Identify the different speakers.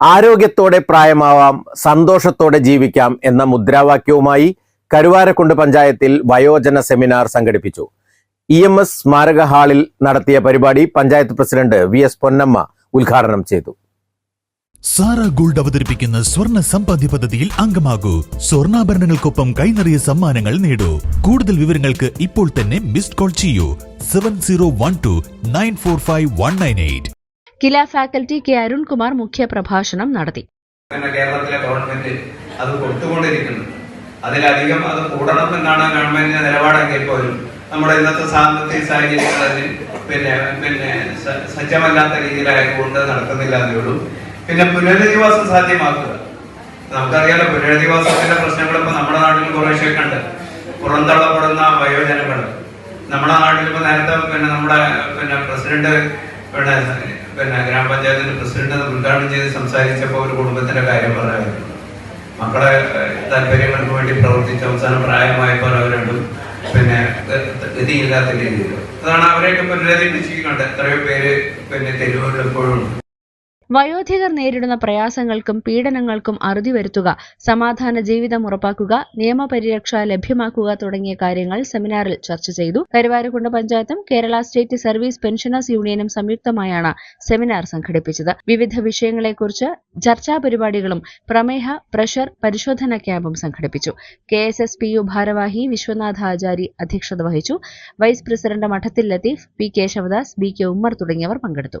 Speaker 1: ആരോഗ്യത്തോടെ പ്രായമാവാം സന്തോഷത്തോടെ ജീവിക്കാം എന്ന മുദ്രാവാക്യവുമായി കരുവാരക്കുണ്ട് പഞ്ചായത്തിൽ വയോജന സെമിനാർ സംഘടിപ്പിച്ചു. ഇ എം എസ് സ്മാരക ഹാളിൽ നടത്തിയ പരിപാടി panchayat president V S Ponnamma ഉദ്ഘാടനം ചെയ്തു.
Speaker 2: സാറ ഗോൾഡ് അവതരിപ്പിക്കുന്ന സ്വർണ സമ്പാദ്യ പദ്ധതിയിൽ അംഗമാകൂ. സ്വർണാഭരണങ്ങൾക്കൊപ്പം കൈനിറിയ സമ്മാനങ്ങൾ നേടൂ. കൂടുതൽ വിവരങ്ങൾക്ക് ഇപ്പോൾ തന്നെ മിസ്ഡ് കോൾ ചെയ്യൂ. Seven zero one two nine four five one nine eight.
Speaker 3: KILA faculty K Arunkumar മുഖ്യ പ്രഭാഷണം നടത്തി
Speaker 4: കേരളത്തിലെ ഗവൺമെന്റ് അത് കൊടുത്തുകൊണ്ടിരിക്കുന്നു. അതിലധികം അത് കൂടണം എന്നാണ് ഗവൺമെന്റിന്റെ നിലപാടെങ്കിൽ പോലും നമ്മുടെ ഇന്നത്തെ സാമ്പത്തിക സാഹചര്യത്തിൽ പിന്നെ പിന്നെ സജ്ജമല്ലാത്ത രീതിയിലായതുകൊണ്ട് നടക്കുന്നില്ല എന്നേ ഉള്ളൂ. പിന്നെ പുനരധിവാസം സാധ്യമാക്കുക. നമുക്കറിയാലോ പുനരധിവാസത്തിന്റെ പ്രശ്നങ്ങൾ ഇപ്പൊ നമ്മുടെ നാട്ടിൽ കുറേശ്ശൊക്കെ ഉണ്ട് പുറന്തള്ളപ്പെടുന്ന വയോജനങ്ങൾ. നമ്മുടെ നാട്ടിൽ ഇപ്പൊ നേരത്തെ പിന്നെ നമ്മുടെ പിന്നെ പ്രസിഡന്റ് പിന്നെ പിന്നെ ഗ്രാമപഞ്ചായത്തിന്റെ പ്രസിഡന്റ് ഉദ്ഘാടനം ചെയ്ത് സംസാരിച്ചപ്പോൾ ഒരു കുടുംബത്തിന്റെ കാര്യം പറഞ്ഞായിരുന്നു. മക്കളെ താല്പര്യങ്ങൾക്ക് വേണ്ടി പ്രവർത്തിച്ച അവസാനം പ്രായമായപ്പോൾ അവരുണ്ടും പിന്നെ ഗതിയില്ലാത്ത രീതിയിൽ അതാണ് അവരെയൊക്കെ പുനരധിപ്പിച്ചിട്ടുണ്ട് എത്രയോ പേര് പിന്നെ തെരുവുകളിൽ ഉണ്ട്
Speaker 3: വയോധികർ നേരിടുന്ന പ്രയാസങ്ങൾക്കും പീഡനങ്ങൾക്കും അറുതി വരുത്തുക സമാധാന ജീവിതം ഉറപ്പാക്കുക നിയമപരിരക്ഷ ലഭ്യമാക്കുക തുടങ്ങിയ കാര്യങ്ങൾ സെമിനാറിൽ ചർച്ച ചെയ്തു. കരുവാരക്കുണ്ട് പഞ്ചായത്തും കേരള സ്റ്റേറ്റ് സർവീസ് പെൻഷനേഴ്സ് യൂണിയനും സംയുക്തമായാണ് സെമിനാർ സംഘടിപ്പിച്ചത്. വിവിധ വിഷയങ്ങളെക്കുറിച്ച് ചർച്ചാ പരിപാടികളും പ്രമേഹ പ്രഷർ പരിശോധന ക്യാമ്പും സംഘടിപ്പിച്ചു. K S S P U ഭാരവാഹി വിശ്വനാഥ ആചാരി അധ്യക്ഷത വഹിച്ചു. Vice president Madathil Latheef P Keshavadas B K Ummer തുടങ്ങിയവർ പങ്കെടുത്തു.